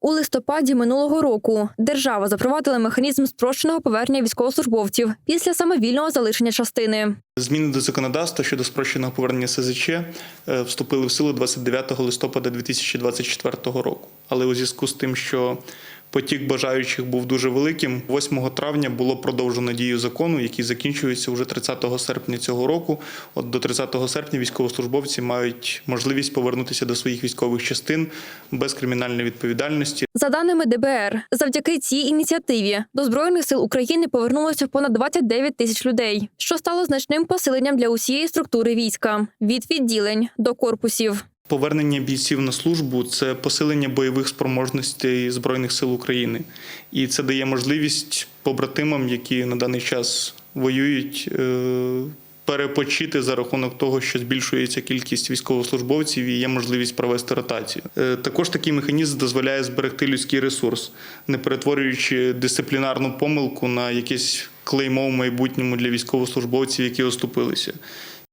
У листопаді минулого року держава запровадила механізм спрощеного повернення військовослужбовців після самовільного залишення частини. Зміни до законодавства щодо спрощеного повернення СЗЧ е, вступили в силу 29 листопада 2024 року. Але у зв'язку з тим, що потік бажаючих був дуже великим, 8 травня було продовжено дію закону, який закінчується вже 30 серпня цього року. От до 30 серпня військовослужбовці мають можливість повернутися до своїх військових частин без кримінальної відповідальності. За даними ДБР, завдяки цій ініціативі до збройних сил України повернулося понад 29 тисяч людей, що стало значним посиленням для усієї структури війська від відділень до корпусів. Повернення бійців на службу це посилення бойових спроможностей збройних сил України, і це дає можливість побратимам, які на даний час воюють. е, Перепочити за рахунок того, що збільшується кількість військовослужбовців і є можливість провести ротацію. Е, Також такий механізм дозволяє зберегти людський ресурс, не перетворюючи дисциплінарну помилку на якесь клеймо в майбутньому для військовослужбовців, які оступилися.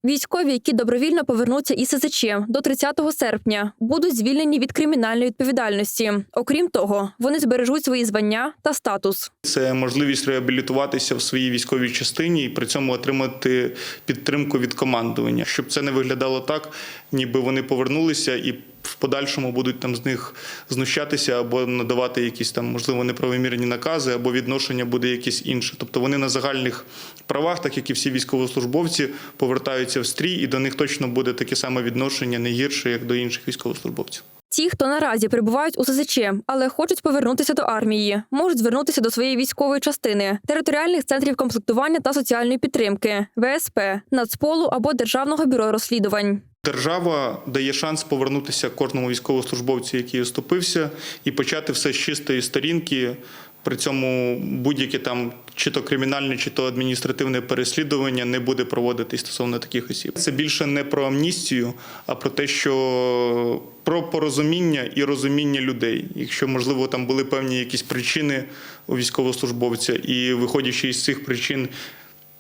Військові, які добровільно повернуться із СЗЧ до 30 серпня, будуть звільнені від кримінальної відповідальності. Окрім того, вони збережуть свої звання та статус. Це можливість реабілітуватися в своїй військовій частині і при цьому отримати підтримку від командування, щоб це не виглядало так, ніби вони повернулися і подальшому будуть там з них знущатися або надавати якісь там можливо неправомірні накази, або відношення буде якесь інше. Тобто вони на загальних правах, так як і всі військовослужбовці, повертаються в стрій, і до них точно буде таке саме відношення не гірше, як до інших військовослужбовців. Ті, хто наразі перебувають у СЗЧ, але хочуть повернутися до армії, можуть звернутися до своєї військової частини, територіальних центрів комплектування та соціальної підтримки, ВСП, Нацполу або Державного бюро розслідувань. Держава дає шанс повернутися кожному військовослужбовцю, який оступився, і почати все з чистої сторінки. При цьому будь-яке там чи то кримінальне, чи то адміністративне переслідування не буде проводитись стосовно таких осіб. Це більше не про амністію, а про те, що про порозуміння і розуміння людей. Якщо можливо там були певні якісь причини у військовослужбовця, і виходячи із цих причин.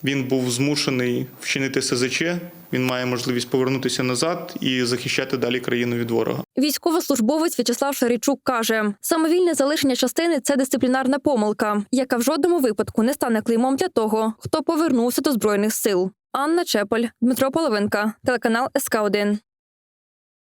Він був змушений вчинити СЗЧ. Він має можливість повернутися назад і захищати далі країну від ворога. Військовослужбовець В'ячеслав Шарійчук каже: самовільне залишення частини це дисциплінарна помилка, яка в жодному випадку не стане клеймом для того, хто повернувся до збройних сил. Анна Чепель, Дмитро Половинка, телеканал СК 1